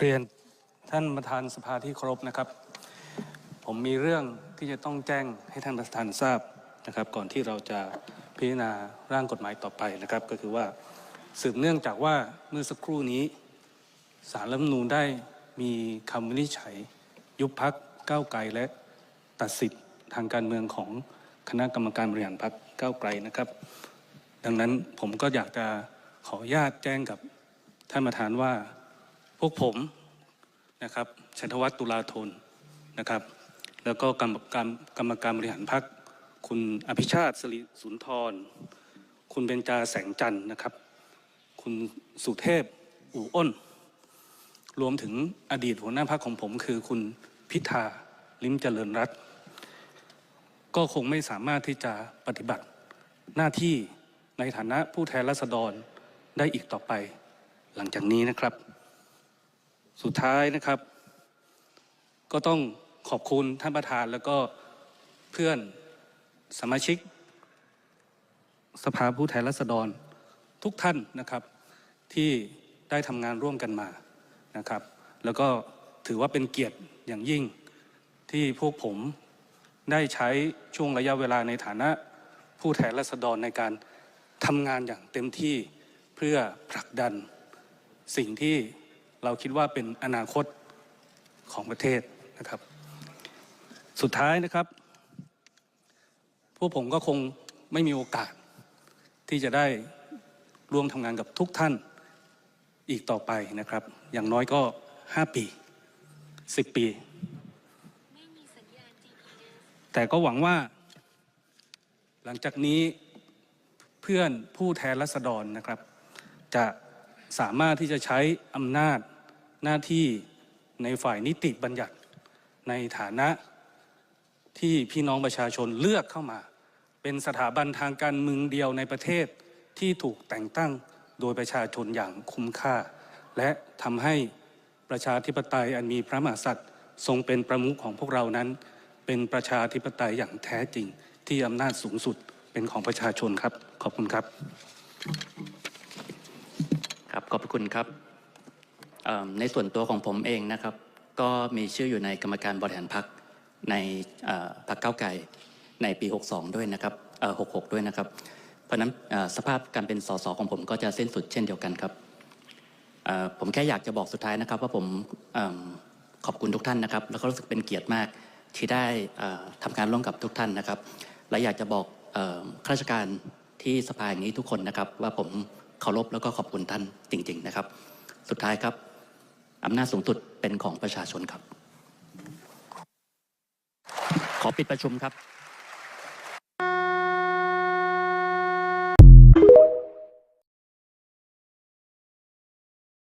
เรียนท่านประธานสภาที่เคารพนะครับ ผมมีเรื่องที่จะต้องแจ้งให้ท่านประธานทราบนะครับ ก่อนที่เราจะพิจารณาร่างกฎหมายต่อไปนะครับ ก็คือว่าสืบเนื่องจากว่าเมื่อสักครู่นี้สารรัฐมนูญได้มีคำวินิจฉัย ยุบพักก้าวไกลและตัดสิทธิ์ทางการเมืองของคณะกรรมการบริหารพักก้าวไกลนะครับ ดังนั้นผมก็อยากจะขออนุญาตแจ้งกับท่านประธานว่า พวกผมนะครับชัยธวัฒน์ตุลาธนนะครับ แล้วก็กรรมการกรรมการบริหารพักคุณอภิชาติสิริสุนทร คุณเบญจาแสงจันทร์นะครับ คุณสุเทพอู่อ้น รวมถึงอดีตหัวหน้าพักของผม คือคุณพิธาลิมเจริญรัตน์ก็คงไม่สามารถที่จะปฏิบัติหน้าที่ในฐานะผู้แทนราษฎรได้อีกต่อไปหลังจากนี้นะครับ สุดท้ายนะครับ ก็ต้องขอบคุณท่านประธานแล้วก็เพื่อนสมาชิก สภาผู้แทนราษฎรทุกท่านนะครับ ที่ได้ทำงานร่วมกันมานะครับ แล้วก็ถือว่าเป็นเกียรติอย่างยิ่งที่พวกผมได้ใช้ช่วงระยะเวลาในฐานะผู้แทนราษฎรในการทำงานอย่างเต็มที่เพื่อผลักดันสิ่งที่ เราคิดว่าเป็นอนาคตของประเทศนะครับ สุดท้ายนะครับ พวกผมก็คงไม่มีโอกาส ที่จะได้ร่วมทำงานกับทุกท่านอีกต่อไปนะครับ อย่างน้อยก็ 5 ปี 10 ปี แต่ก็หวังว่า หลังจากนี้เพื่อนผู้แทนรัษฎรนะครับ จะสามารถที่จะใช้อำนาจ หน้าที่ในฝ่ายนิติบัญญัติ ในฐานะที่พี่น้องประชาชนเลือกเข้ามา เป็นสถาบันทางการเมืองเดียวในประเทศที่ถูกแต่งตั้งโดยประชาชนอย่างคุ้มค่า และทำให้ประชาธิปไตยอันมีพระมหากษัตริย์ ทรงเป็นประมุขของพวกเรานั้น เป็นประชาธิปไตยอย่างแท้จริง ที่อำนาจสูงสุดเป็นของประชาชนครับ ขอบคุณครับ ครับขอบคุณครับ ในส่วนตัวของผมเองนะครับ ก็มีชื่ออยู่ในกรรมการบริหารพักในพรรคเก้าวไกลในปี 62 ด้วยนะครับ66 ด้วยนะครับ เพราะนั้นสภาพการเป็นสสของผมก็จะสิ้นสุดเช่นเดียวกันครับผมแค่อยากจะบอกสุดท้ายนะครับ ว่าผมอขอบคุณทุกท่านนะครับ แล้วก็รู้สึกเป็นเกียรติมากที่ได้เอ่อทำงานร่วมกับทุกท่านนะครับ และอยากจะบอกข้าราชการที่สภาอย่งนี้ทุกคนนะครับ ว่าผมเคารพแล้วก็ขอบคุณท่านจริง ๆ นะครับ สุดท้ายครับ อำนาจสูงสุดเป็นของประชาชนครับ ขอปิดประชุมครับ